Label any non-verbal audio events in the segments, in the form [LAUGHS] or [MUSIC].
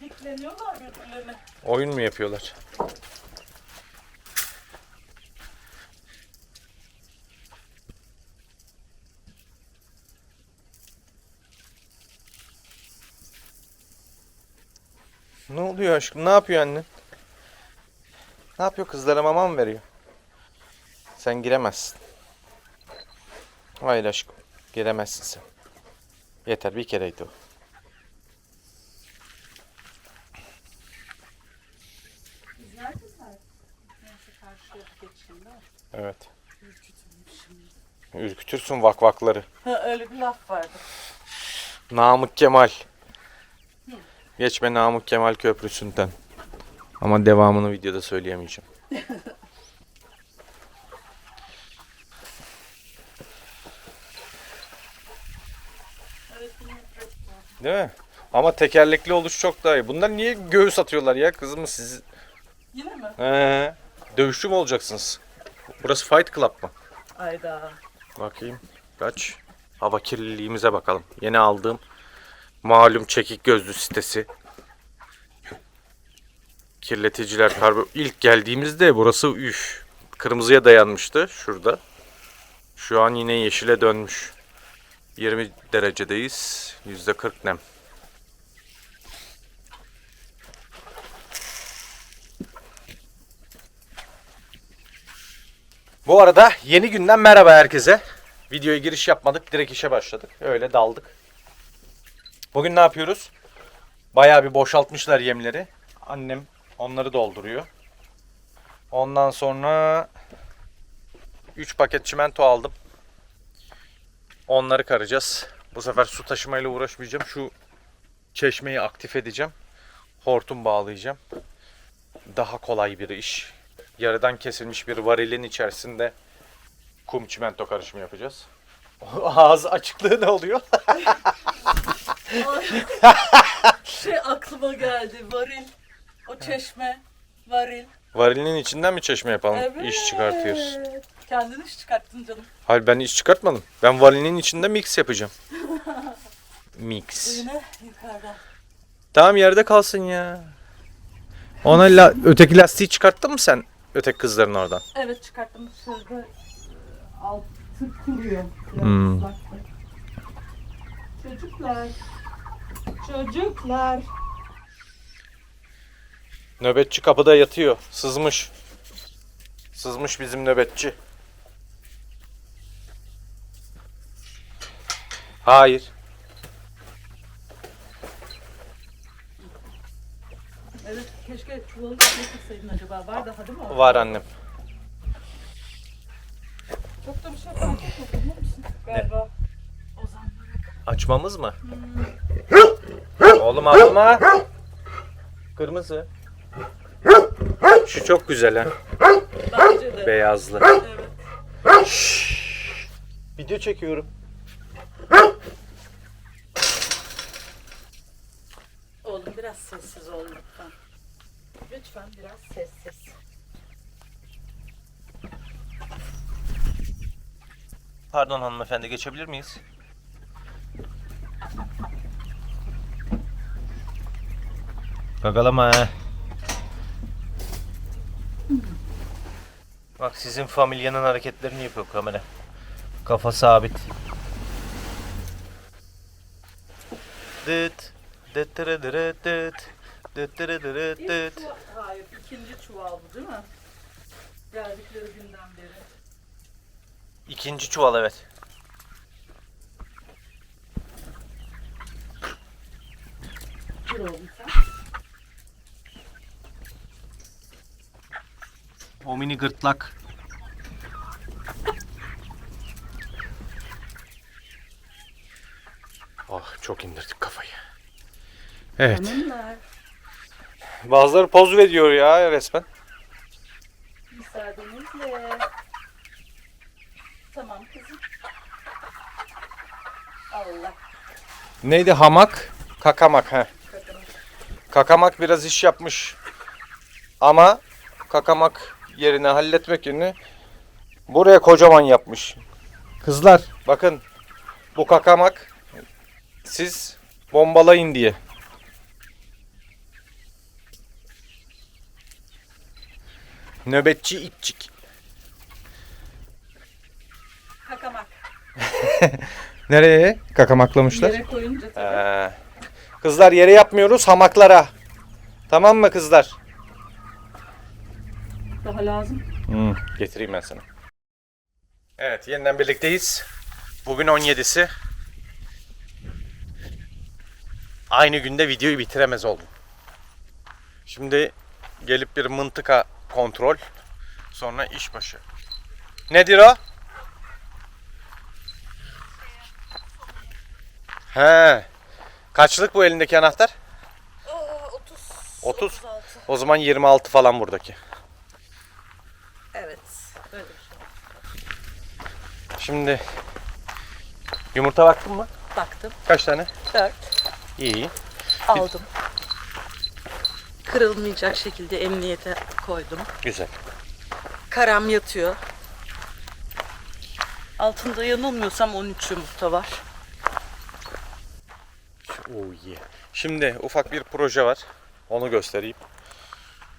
Dikleniyorlar birbirlerine. Oyun mu yapıyorlar? Ne oluyor aşkım? Ne yapıyor annen? Ne yapıyor? Kızlara mama mı veriyor? Sen giremezsin. Hayır aşkım. Giremezsin sen. Yeter bir kereydi o. Biz neredeler? Neyse karşıya geçeyim de. Evet. Ürkütülmüşüm. Ürkütürsün vakvakları. Ha, öyle bir laf vardı. Namık Kemal. Geçme Namık Kemal Köprüsü'nden. Ama devamını videoda söyleyemeyeceğim. Değil mi? Ama tekerlekli oluş çok daha iyi. Bunlar niye göğüs atıyorlar ya kızım siz? Yine mi? Ee, dövüşçü mü olacaksınız? Burası Fight Club mı? Ayda. Bakayım. Kaç? Hava kirliliğimize bakalım. Yeni aldığım malum çekik gözlü sitesi. Kirleticiler karbon. İlk geldiğimizde burası üf. Kırmızıya dayanmıştı şurada. Şu an yine yeşile dönmüş. 20 derecedeyiz. %40 nem. Bu arada yeni günden merhaba herkese. Videoya giriş yapmadık. Direkt işe başladık. Öyle daldık. Bugün ne yapıyoruz? Bayağı bir boşaltmışlar yemleri. Annem onları dolduruyor. Ondan sonra 3 paket çimento aldım. Onları karacağız. Bu sefer su taşımayla uğraşmayacağım. Şu çeşmeyi aktif edeceğim. Hortum bağlayacağım. Daha kolay bir iş. Yarıdan kesilmiş bir varilin içerisinde kum çimento karışımı yapacağız. [LAUGHS] Ağız açıklığı ne oluyor? Ay. şey aklıma geldi. Varil. O çeşme. Varil. Varilin içinden mi çeşme yapalım? Evet. İş çıkartıyoruz. Kendin iş çıkarttın canım. Hayır ben iş çıkartmadım. Ben varilin içinde mix yapacağım. [LAUGHS] Mix. Yine yukarıdan. Tamam yerde kalsın ya. Ona la öteki lastiği çıkarttın mı sen? Öteki kızların oradan. Evet çıkarttım. Şurada altı kuruyor. Biraz Hmm. ıslaktı. Çocuklar. Çocuklar. Nöbetçi kapıda yatıyor. Sızmış. Sızmış bizim nöbetçi. Hayır. Evet keşke çuvalı getirseydin acaba. Var daha değil mi? o? Var annem. Çok da bir şey fark etmedi biliyor musun? Galiba. Ozan bırak. Açmamız mı? Oğlum alma. Kırmızı. Şu çok güzel ha. Bence de. Beyazlı. Evet. Video çekiyorum. Oğlum biraz sessiz ol lütfen. Lütfen biraz sessiz. Pardon hanımefendi geçebilir miyiz? Gagalama he. Bak sizin familyanın hareketlerini yapıyor kamera. Kafa sabit. Dıt. Dıt tırı dırı dıt. Dıt dırı İlk dıt. Hayır ikinci çuval bu değil mi? Geldikleri günden beri. İkinci çuval evet. Bir oğlum sen. O mini gırtlak. Oh çok indirdik kafayı. Evet. Hanımlar. Bazıları poz veriyor ya resmen. Müsaadenizle. Tamam kızım. Allah Neydi hamak? Kakamak he. Kakamak biraz iş yapmış. Ama kakamak yerine halletmek yerine buraya kocaman yapmış. Kızlar bakın bu kakamak siz bombalayın diye. Nöbetçi ipçik. Kakamak. [LAUGHS] Nereye? Kakamaklamışlar. Yere koyunca tabii. Ee, kızlar yere yapmıyoruz hamaklara. Tamam mı kızlar? Daha lazım. Hmm, getireyim ben sana. Evet yeniden birlikteyiz. Bugün 17'si. Aynı günde videoyu bitiremez oldum. Şimdi gelip bir mıntıka kontrol. Sonra iş başı. Nedir o? He. Kaçlık bu elindeki anahtar? 30. 30. 36. O zaman 26 falan buradaki. Evet. Böyle bir şey. Şimdi yumurta baktın mı? Baktım. Kaç tane? 4. İyi. Aldım. Kırılmayacak şekilde emniyete koydum. Güzel. Karam yatıyor. Altında yanılmıyorsam 13 yumurta var. Oh yeah. Şimdi ufak bir proje var. Onu göstereyim.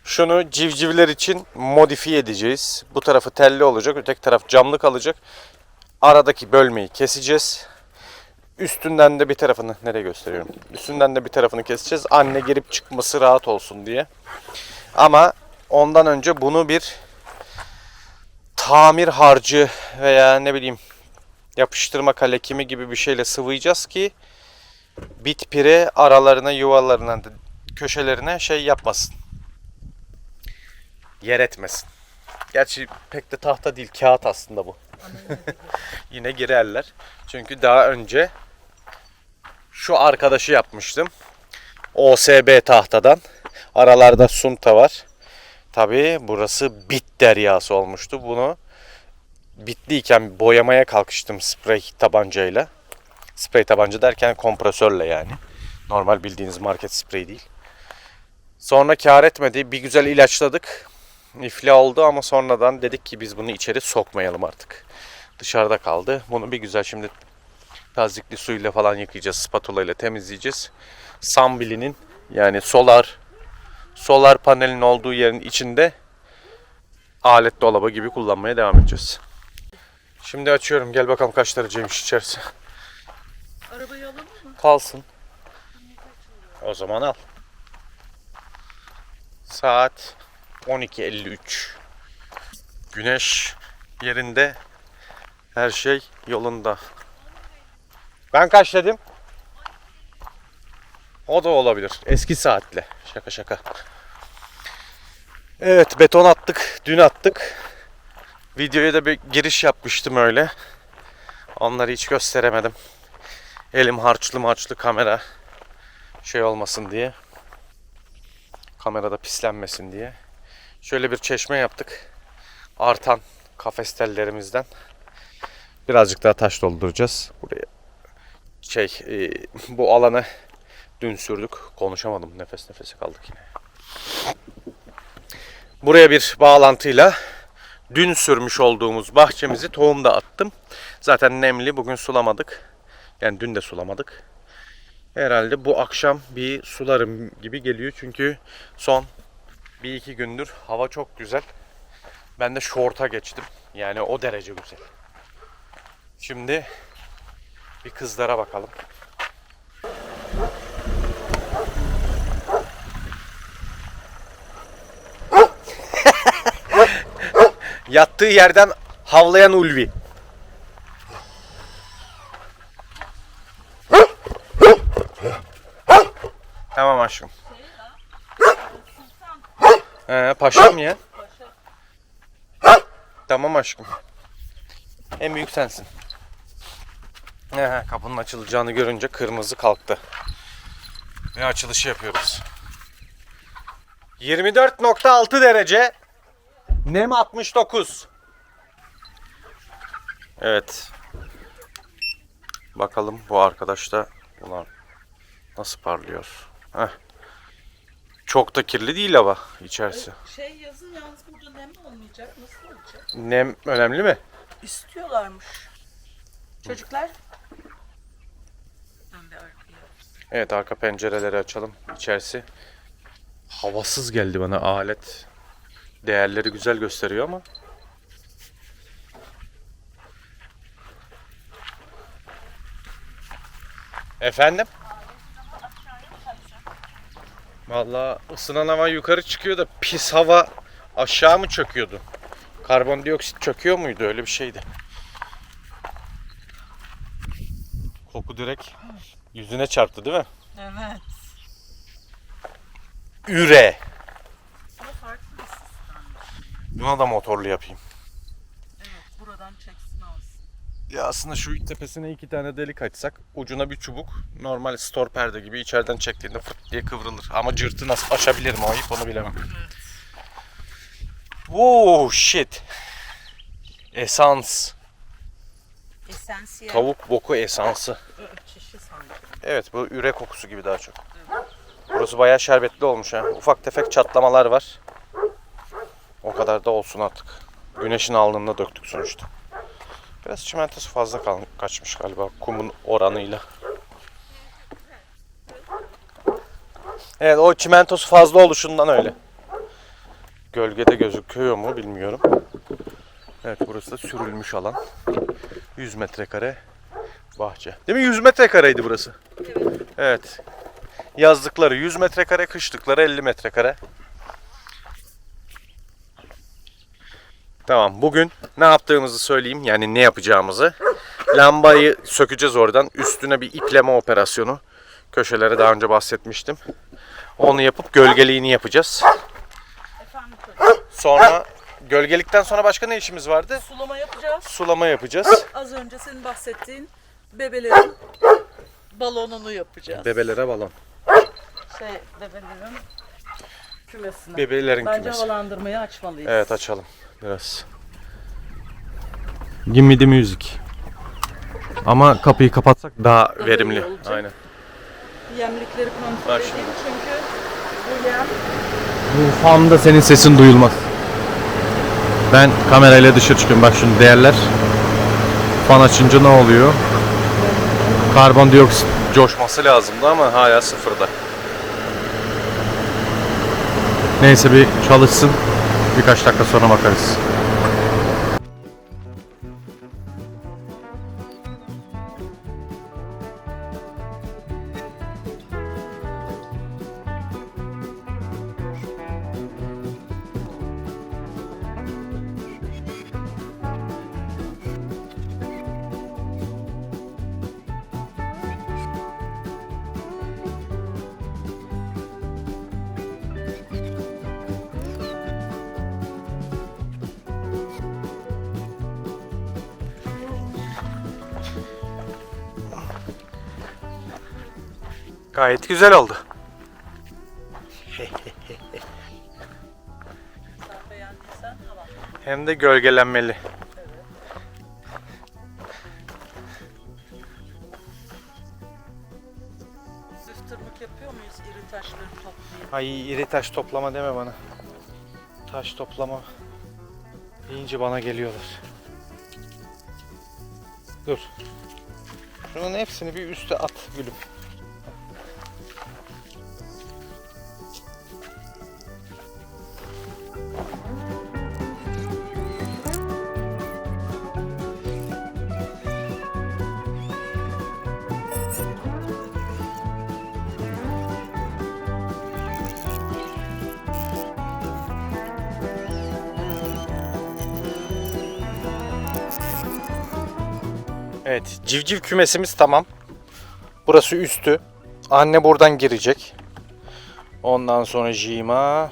Şunu civcivler için modifiye edeceğiz. Bu tarafı telli olacak, öteki taraf camlı kalacak. Aradaki bölmeyi keseceğiz. Üstünden de bir tarafını nereye gösteriyorum? Üstünden de bir tarafını keseceğiz. Anne girip çıkması rahat olsun diye. Ama ondan önce bunu bir tamir harcı veya ne bileyim yapıştırma kalekimi gibi bir şeyle sıvayacağız ki bit pire aralarına yuvalarına köşelerine şey yapmasın. Yer etmesin. Gerçi pek de tahta değil kağıt aslında bu. [LAUGHS] Yine girerler. Çünkü daha önce şu arkadaşı yapmıştım. OSB tahtadan. Aralarda sunta var. Tabii burası bit deryası olmuştu. Bunu bitliyken boyamaya kalkıştım sprey tabancayla. Sprey tabanca derken kompresörle yani. Normal bildiğiniz market sprey değil. Sonra kar etmedi. Bir güzel ilaçladık. İfla oldu ama sonradan dedik ki biz bunu içeri sokmayalım artık. Dışarıda kaldı. Bunu bir güzel şimdi tazikli suyla falan yıkayacağız. Spatula ile temizleyeceğiz. Sambili'nin yani solar solar panelin olduğu yerin içinde alet dolabı gibi kullanmaya devam edeceğiz. Şimdi açıyorum. Gel bakalım kaç dereceymiş içerisi. Arabayı alalım mı? Kalsın. O zaman al. Saat 12.53. Güneş yerinde. Her şey yolunda. Ben kaç dedim? O da olabilir. Eski saatle. Şaka şaka. Evet beton attık. Dün attık. Videoya da bir giriş yapmıştım öyle. Onları hiç gösteremedim. Elim harçlı marçlı kamera şey olmasın diye. Kamerada pislenmesin diye. Şöyle bir çeşme yaptık. Artan kafes tellerimizden. Birazcık daha taş dolduracağız. Buraya şey e, bu alanı dün sürdük. Konuşamadım. Nefes nefese kaldık yine. Buraya bir bağlantıyla dün sürmüş olduğumuz bahçemizi tohumda attım. Zaten nemli. Bugün sulamadık. Yani dün de sulamadık. Herhalde bu akşam bir sularım gibi geliyor. Çünkü son bir iki gündür hava çok güzel. Ben de şorta geçtim. Yani o derece güzel. Şimdi bir kızlara bakalım. [LAUGHS] Yattığı yerden havlayan Ulvi. Tamam aşkım. He, paşam ya. Tamam aşkım. En büyük sensin. He, kapının açılacağını görünce kırmızı kalktı. Ve açılışı yapıyoruz. 24.6 derece. Nem 69. Evet. Bakalım bu arkadaş da ulan nasıl parlıyor. Heh. Çok da kirli değil hava içerisi. Şey yazın yalnız burada nem olmayacak. Nasıl olacak? Nem önemli mi? İstiyorlarmış. Çocuklar. Ben bir arkaya. Evet arka pencereleri açalım. İçerisi havasız geldi bana alet. Değerleri güzel gösteriyor ama. Efendim? Vallahi ısınan hava yukarı çıkıyor da pis hava aşağı mı çöküyordu? Karbondioksit çöküyor muydu? Öyle bir şeydi. Koku direkt yüzüne çarptı değil mi? Evet. Üre. Ama farklı bir sistem. Buna da motorlu yapayım. Evet. Buradan çeksin alsın. Ya aslında şu tepesine iki tane delik açsak ucuna bir çubuk normal store perde gibi içeriden çektiğinde fırt diye kıvrılır. Ama cırtı nasıl açabilirim o ayıp onu bilemem. Wow shit. Esans. Esansiyel. Tavuk boku esansı. Evet bu üre kokusu gibi daha çok. Burası bayağı şerbetli olmuş ha. Ufak tefek çatlamalar var. O kadar da olsun artık. Güneşin alnında döktük sonuçta. Biraz çimentosu fazla kal- kaçmış galiba kumun oranıyla. Evet o çimentosu fazla oluşundan öyle. Gölgede gözüküyor mu bilmiyorum. Evet burası da sürülmüş alan. 100 metrekare bahçe. Değil mi? 100 metrekareydi burası. Evet. Evet. Yazlıkları 100 metrekare, kışlıkları 50 metrekare. Tamam bugün ne yaptığımızı söyleyeyim. Yani ne yapacağımızı. Lambayı sökeceğiz oradan. Üstüne bir ipleme operasyonu. Köşelere daha önce bahsetmiştim. Onu yapıp gölgeliğini yapacağız. Sonra gölgelikten sonra başka ne işimiz vardı? Sulama yapacağız. Sulama yapacağız. Az önce senin bahsettiğin bebelerin balonunu yapacağız. Bebelere balon. Şey bebelerin kümesine. Bebelerin Bence kümesi. havalandırmayı açmalıyız. Evet açalım biraz. Give me the music. Ama kapıyı kapatsak daha iyi verimli. olacak. Aynen. Yemlikleri kontrol edeyim çünkü bu yem Bu farmda senin sesin duyulmaz. Ben kamerayla dışarı çıkıyorum. Bak şimdi değerler. Fan açınca ne oluyor? Karbondioksit coşması lazımdı ama hala sıfırda. Neyse bir çalışsın. Birkaç dakika sonra bakarız. Gayet güzel oldu. [LAUGHS] Hem de gölgelenmeli. Sıftırmak yapıyor muyuz iri taşları toplayıp? Ay iri taş toplama deme bana. Taş toplama deyince bana geliyorlar. Dur. Şunun hepsini bir üste at gülüm. Civciv kümesimiz tamam. Burası üstü. Anne buradan girecek. Ondan sonra Jima.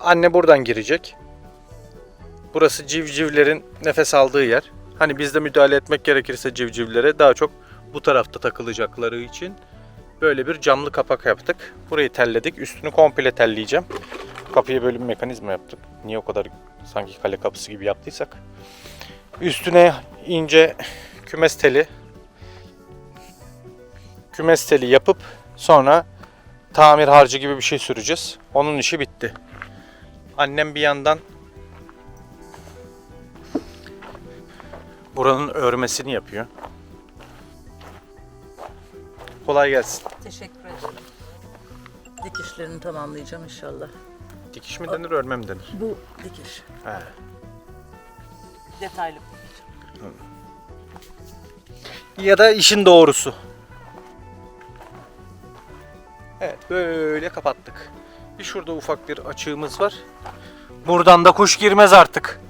Anne buradan girecek. Burası civcivlerin nefes aldığı yer. Hani bizde müdahale etmek gerekirse civcivlere daha çok bu tarafta takılacakları için böyle bir camlı kapak yaptık. Burayı telledik. Üstünü komple telleyeceğim. Kapıya böyle bir mekanizma yaptık. Niye o kadar sanki kale kapısı gibi yaptıysak. Üstüne ince kümes teli kümes teli yapıp sonra tamir harcı gibi bir şey süreceğiz. Onun işi bitti. Annem bir yandan buranın örmesini yapıyor. Kolay gelsin. Teşekkür ederim. Dikişlerini tamamlayacağım inşallah. Dikiş mi denir, örme mi denir? Bu dikiş. He. Detaylı. Ya da işin doğrusu. Evet böyle kapattık. Bir şurada ufak bir açığımız var. Buradan da kuş girmez artık.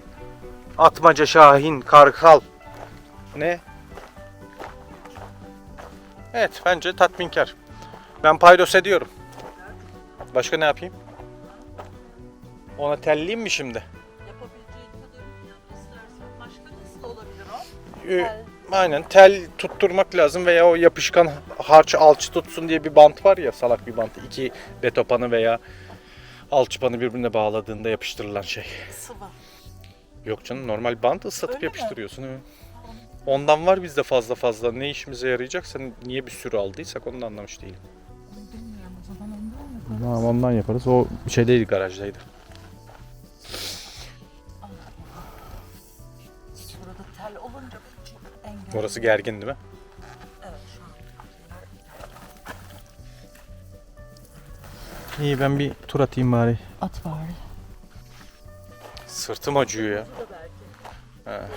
Atmaca, şahin, karkal. Ne? Evet bence tatminkar. Ben paydos ediyorum. Başka ne yapayım? Ona telleyeyim mi şimdi? Yapabileceğin kadarını yap istersen. Başka nasıl olabilir o? Ee, Aynen tel tutturmak lazım veya o yapışkan harç alçı tutsun diye bir bant var ya salak bir bant. İki betopanı veya alçıpanı birbirine bağladığında yapıştırılan şey. Sıvı. Yok canım normal bant ıslatıp Öyle mi? yapıştırıyorsun. evet. Ondan var bizde fazla fazla. Ne işimize yarayacak? Sen niye bir sürü aldıysak onu da anlamış değilim. Bilmiyorum o zaman ondan yaparız. Tamam ondan yaparız. O şeydeydi garajdaydı. Orası gergin değil mi? Evet şu an. İyi ben bir tur atayım bari. At bari. Sırtım acıyor ya. Ha.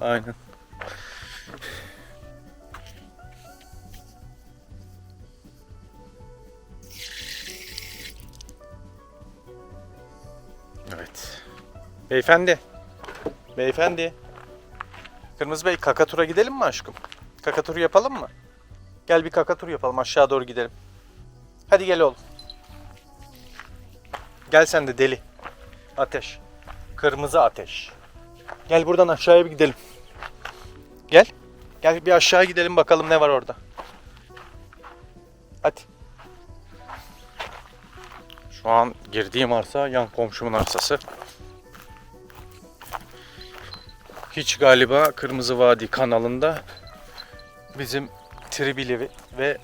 Aynen. Evet. Beyefendi. Beyefendi. Kırmızı Bey kakatura gidelim mi aşkım? Kakaturu yapalım mı? Gel bir kakatur yapalım aşağı doğru gidelim. Hadi gel oğlum. Gel sen de deli. Ateş. Kırmızı ateş. Gel buradan aşağıya bir gidelim. Gel. Gel bir aşağı gidelim bakalım ne var orada. Hadi. Şu an girdiğim arsa yan komşumun arsası. Hiç galiba Kırmızı Vadi kanalında bizim Tribili ve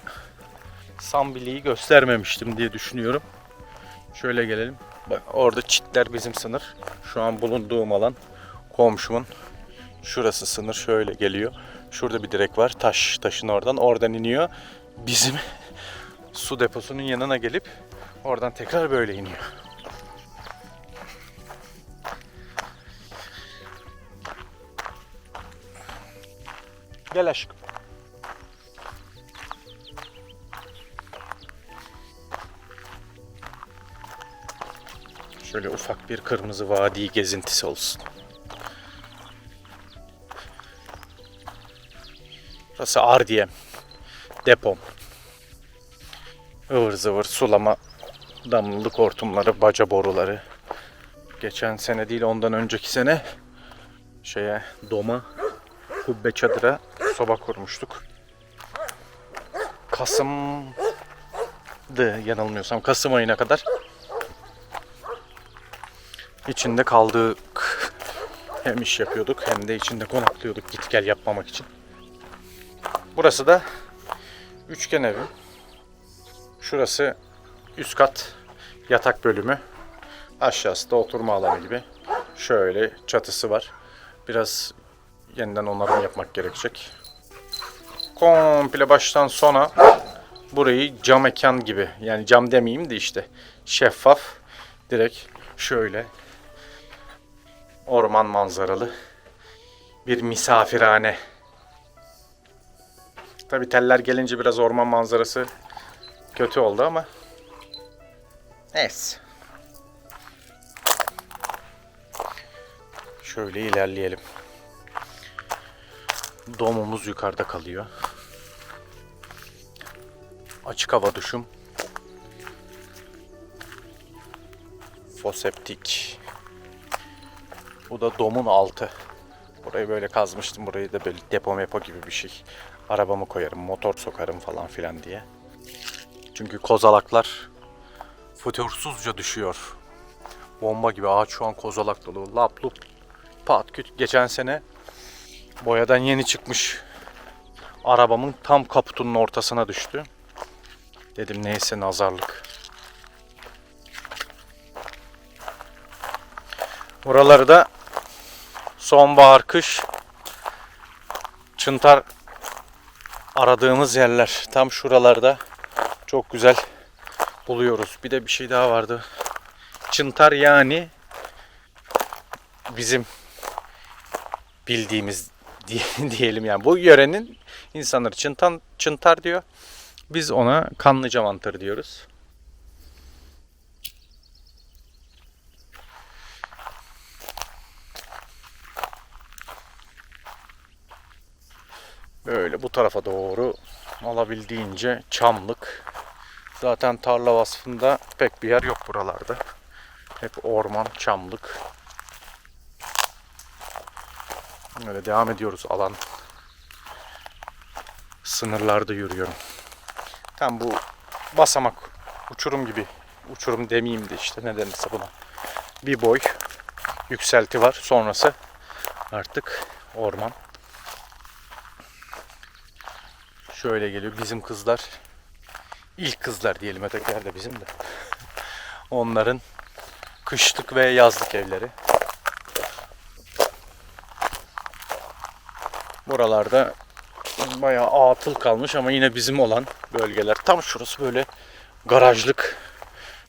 Sambili'yi göstermemiştim diye düşünüyorum. Şöyle gelelim. Bak orada çitler bizim sınır. Şu an bulunduğum alan komşumun. Şurası sınır şöyle geliyor. Şurada bir direk var. Taş taşın oradan. Oradan iniyor. Bizim su deposunun yanına gelip oradan tekrar böyle iniyor. Gel aşkım. Şöyle ufak bir kırmızı vadi gezintisi olsun. Burası Ardiyem. Depom. Ivır zıvır sulama damlılık hortumları, baca boruları. Geçen sene değil ondan önceki sene şeye doma kubbe çadıra soba kurmuştuk. Kasım'dı yanılmıyorsam Kasım ayına kadar içinde kaldık. Hem iş yapıyorduk hem de içinde konaklıyorduk git gel yapmamak için. Burası da üçgen evi. Şurası üst kat yatak bölümü. Aşağısı da oturma alanı gibi. Şöyle çatısı var. Biraz yeniden onarım yapmak gerekecek. Komple baştan sona burayı cam mekan gibi yani cam demeyeyim de işte şeffaf direkt şöyle orman manzaralı bir misafirhane. Tabi teller gelince biraz orman manzarası kötü oldu ama neyse. Şöyle ilerleyelim. Domumuz yukarıda kalıyor. Açık hava duşum. Foseptik. Bu da domun altı. Burayı böyle kazmıştım. Burayı da böyle depo mepo gibi bir şey. Arabamı koyarım, motor sokarım falan filan diye. Çünkü kozalaklar fütursuzca düşüyor. Bomba gibi ağaç şu an kozalak dolu. Lap lup pat küt. Geçen sene boyadan yeni çıkmış arabamın tam kaputunun ortasına düştü. Dedim neyse nazarlık. Buraları da sonbahar kış çıntar aradığımız yerler. Tam şuralarda çok güzel buluyoruz. Bir de bir şey daha vardı. Çıntar yani bizim bildiğimiz [LAUGHS] diyelim yani bu yörenin insanları çıntan, çıntar diyor. Biz ona kanlıca mantarı diyoruz. Böyle bu tarafa doğru alabildiğince çamlık. Zaten tarla vasfında pek bir yer yok buralarda. Hep orman, çamlık. Böyle devam ediyoruz alan. Sınırlarda yürüyorum. Tam bu basamak uçurum gibi. Uçurum demeyeyim de işte ne denirse buna. Bir boy yükselti var. Sonrası artık orman. Şöyle geliyor. Bizim kızlar ilk kızlar diyelim ötekiler de bizim de. [LAUGHS] Onların kışlık ve yazlık evleri. Buralarda bayağı atıl kalmış ama yine bizim olan bölgeler. Tam şurası böyle garajlık.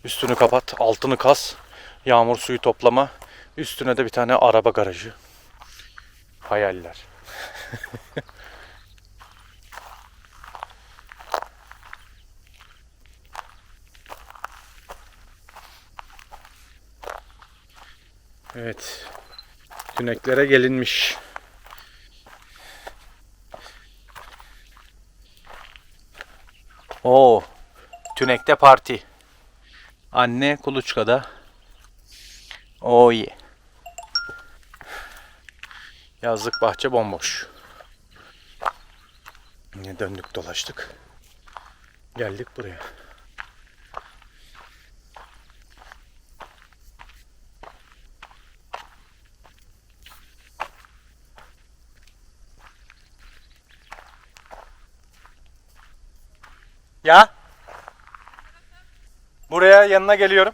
Üstünü kapat, altını kas. Yağmur suyu toplama. Üstüne de bir tane araba garajı. Hayaller. [LAUGHS] Evet. Tüneklere gelinmiş. Oo. Tünekte parti. Anne kuluçkada. Oo iyi. Yazlık bahçe bomboş. Yine döndük dolaştık. Geldik buraya. Ya. Buraya yanına geliyorum.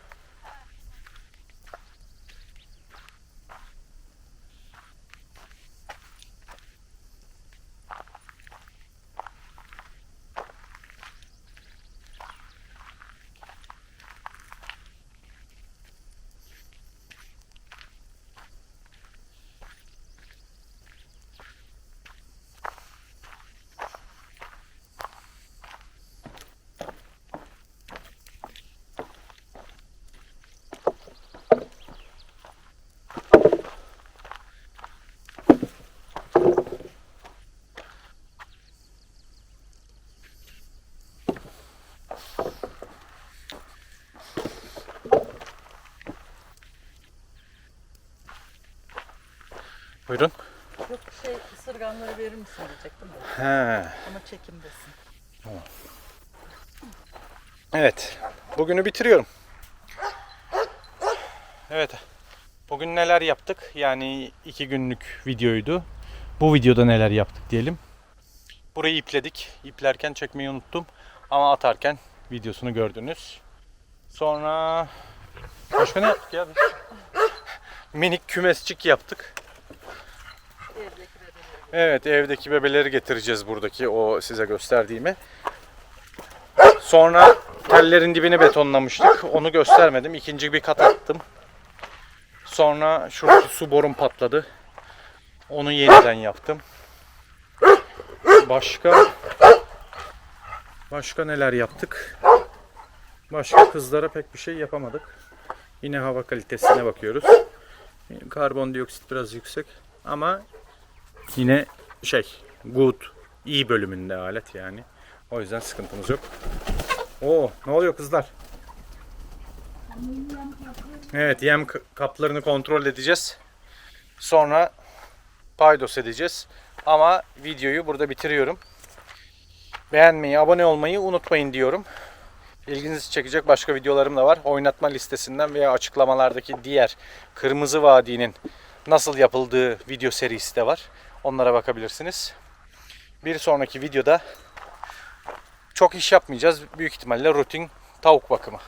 Buyurun. Yok şey ısırganları verir misin diyecektim de. He. Ama çekimdesin. Evet. Bugünü bitiriyorum. Evet. Bugün neler yaptık? Yani iki günlük videoydu. Bu videoda neler yaptık diyelim. Burayı ipledik. İplerken çekmeyi unuttum. Ama atarken videosunu gördünüz. Sonra başka ne yaptık ya? biz? Minik kümesçik yaptık. Evet evdeki bebeleri getireceğiz buradaki o size gösterdiğimi. Sonra tellerin dibini betonlamıştık. Onu göstermedim. İkinci bir kat attım. Sonra şuradaki su borum patladı. Onu yeniden yaptım. Başka başka neler yaptık? Başka kızlara pek bir şey yapamadık. Yine hava kalitesine bakıyoruz. Karbondioksit biraz yüksek ama yine şey good iyi bölümünde alet yani. O yüzden sıkıntımız yok. Oo ne oluyor kızlar? Evet yem kaplarını kontrol edeceğiz. Sonra paydos edeceğiz. Ama videoyu burada bitiriyorum. Beğenmeyi, abone olmayı unutmayın diyorum. İlginizi çekecek başka videolarım da var. Oynatma listesinden veya açıklamalardaki diğer Kırmızı Vadi'nin nasıl yapıldığı video serisi de var. Onlara bakabilirsiniz. Bir sonraki videoda çok iş yapmayacağız. Büyük ihtimalle rutin tavuk bakımı.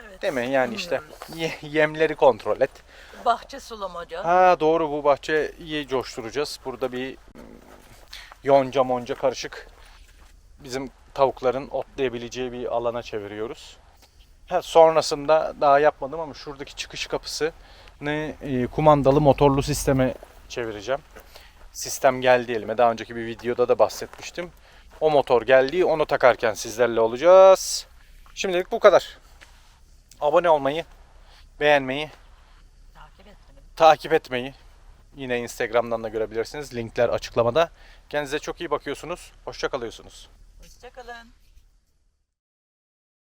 Evet. Değil mi? Yani işte ye- yemleri kontrol et. Bahçe sulamaca. Ha doğru bu bahçeyi coşturacağız. Burada bir mm, yonca monca karışık bizim tavukların otlayabileceği bir alana çeviriyoruz. Ha, sonrasında daha yapmadım ama şuradaki çıkış kapısı ne kumandalı motorlu sisteme çevireceğim. Sistem geldi elime. Daha önceki bir videoda da bahsetmiştim. O motor geldi. Onu takarken sizlerle olacağız. Şimdilik bu kadar. Abone olmayı, beğenmeyi, Takip etmeyi yine Instagram'dan da görebilirsiniz. Linkler açıklamada. Kendinize çok iyi bakıyorsunuz. Hoşça kalıyorsunuz. Hoşçakalın.